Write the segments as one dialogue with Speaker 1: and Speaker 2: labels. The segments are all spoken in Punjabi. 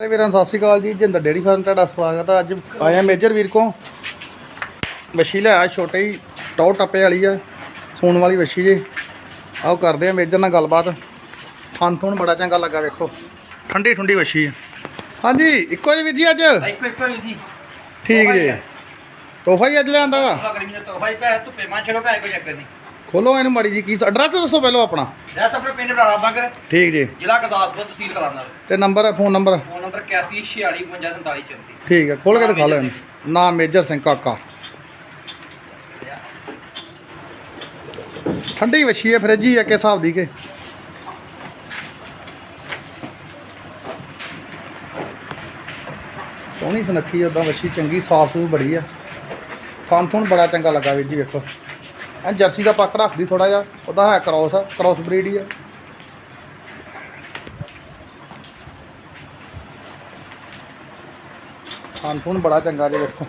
Speaker 1: ਤੇ ਵੀਰਾਂ ਸਤਿ ਸ਼੍ਰੀ ਅਕਾਲ ਜੀ। ਜਿੰਦਰ ਡੇਰੀ ਫਾਰਮ ਤੁਹਾਡਾ ਸਵਾਗਤ ਹੈ ਅੱਜ ਆਇਆ ਮੇਜਰ ਵੀਰ ਕੋ ਵਸ਼ੀ ਲਿਆ ਛੋਟੇ ਹੀ ਟੌ ਟੱਪੇ ਵਾਲੀ ਆ ਸੂਣ ਵਾਲੀ ਵਸ਼ੀ ਜੀ। ਆਓ ਕਰਦੇ ਆ ਮੇਜਰ ਨਾਲ ਗੱਲਬਾਤ। ਥਣ ਥੁਣ ਬੜਾ ਚੰਗਾ ਲੱਗਾ ਵੇਖੋ। ਠੰਡੀ ਠੰਡੀ ਵਸ਼ੀ ਆ। ਹਾਂਜੀ ਇੱਕੋ ਜਿਹੀ ਵੀਰ ਜੀ ਅੱਜ?
Speaker 2: ਇੱਕੋ ਇੱਕੋ ਹੀ ਦੀ
Speaker 1: ਠੀਕ ਜੀ। ਤੋਹਫਾ ਹੀ ਅੱਜ ਲਿਆਂਦਾ ਵਾ?
Speaker 2: ਅਗਲੀ ਮਹੀਨੇ ਤੋਂ ਭਾਈ ਪੈ ਧੁੱਪੇ ਮਾਂ ਛੜੋ ਪੈ ਕੋਈ ਚੱਕਰ ਨਹੀਂ।
Speaker 1: ਖੋਲੋ ਇਹਨੂੰ ਮਾੜੀ ਜੀ ਕੀ ਐਡਰੈਸ ਦੱਸੋ ਪਹਿਲਾਂ ਆਪਣਾ।
Speaker 2: ਰੈਸ ਆਪਣੇ ਪਿੰਡ ਬਰਾਲਾ ਬਾਗਰ
Speaker 1: ਠੀਕ ਜੀ।
Speaker 2: ਜ਼ਿਲ੍ਹਾ ਗੁਰਦਾਸਪੁਰ ਤਹਿਸੀਲ ਕਲਾਨਰ
Speaker 1: ਤੇ number phone number?
Speaker 2: Phone number 814645
Speaker 1: ਠੀਕ ਹੈ ਖੋਲ ਕੇ ਦਿਖਾ ਇਹਨੂੰ ਨਾਮ ਮੇਜਰ ਸਿੰਘ ਕਾਕਾ। ਠੰਡੀ ਵਛੀ ਹੈ ਫਰਿੱਜੀ ਹੈ ਕਿ ਹਿਸਾਬ ਦੀ ਕੇ? ਸੋਹਣੀ ਸੁਨੱਖੀ ਉਦਾਂ ਵਛੀ ਚੰਗੀ ਸਾਫ਼ ਸੂ ਬੜੀ ਆ ਥਣ ਥੁਣ ਬੜਾ ਚੰਗਾ ਲੱਗਾ ਵੀਰ ਜੀ ਵੇਖੋ। ਇਹ ਜਰਸੀ ਦਾ ਪੱਕ ਰੱਖਦੀ ਥੋੜਾ ਜਿਹਾ ਉਹਦਾ ਹੈ ਕ੍ਰੋਸ ਕ੍ਰੋਸ ਬਰੀਡ ਹੀ ਆ ਥਣ ਥੁਣ ਬੜਾ ਚੰਗਾ ਜੀ ਵੇਖੋ।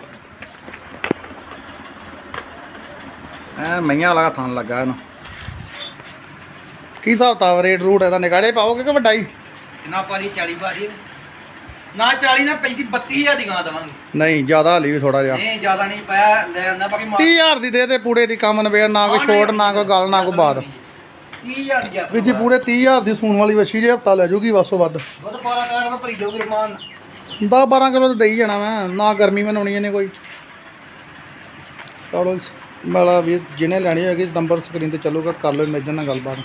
Speaker 1: ਐ ਮਈਆਂ ਵਾਲਾ ਥਣ ਲੱਗਾ ਇਹਨੂੰ। ਕੀ ਹਿਸਾਬ ਤਾ ਰੇਟ ਰੂਟ ਇਹਦਾ ਨਿਗਾੜੇ ਪਾਓਗੇ ਕਿ ਵੱਡਾ ਹੀ
Speaker 2: ਕਿੰਨਾ ਪਾਰੀ 40 ਬਾਜੀ ਨਾ 40 ਨਾ 35 32000 ਦੀ ਗਾਂ ਦਵਾਂਗੇ।
Speaker 1: ਨਹੀਂ ਜ਼ਿਆਦਾ ਹਲੀ ਵੀ ਥੋੜਾ ਜਿਹਾ।
Speaker 2: ਨਹੀਂ ਜ਼ਿਆਦਾ ਨਹੀਂ ਪਾਇਆ ਲੈ ਆਂਦਾ ਬਾਕੀ ਮਾਰ
Speaker 1: 30000 ਦੀ ਦੇ ਦੇ ਪੂੜੇ ਦੀ ਕੰਮ ਨਵੇੜ ਨਾ ਕੋਈ ਛੋਟ ਨਾ ਕੋਈ ਗੱਲ ਨਾ ਕੋਈ ਬਾਤ।
Speaker 2: 30000 ਦੀ
Speaker 1: ਵੀ ਜੀ ਪੂਰੇ 30000 ਦੀ ਸੂਣ ਵਾਲੀ ਵੱਛੀ ਜੇ ਹਫਤਾ ਲੈ ਜੂਗੀ ਉਹ ਵੱਧ।
Speaker 2: ਬਹੁਤ ਪਾਰਾ ਕਰਾ ਕੇ ਭਰੀ ਜਾਊਗੀ ਰਮਾਨ
Speaker 1: 10 12 ਕਿਲੋ ਤਾਂ ਦੇਈ ਜਾਣਾ ਮੈਂ, ਨਾ ਗਰਮੀ ਮਨਾਉਣੀ ਇਹਨੇ ਕੋਈ। ਚਲੋ ਮੇਲਾ ਵੀ ਜਿਹਨੇ ਲੈਣੀ ਹੋਏਗੀ ਨੰਬਰ ਸਕਰੀਨ ਤੇ ਚੱਲੂਗਾ, ਕਰ ਲਓ ਮੇਜਰ ਨਾਲ ਗੱਲਬਾਤ।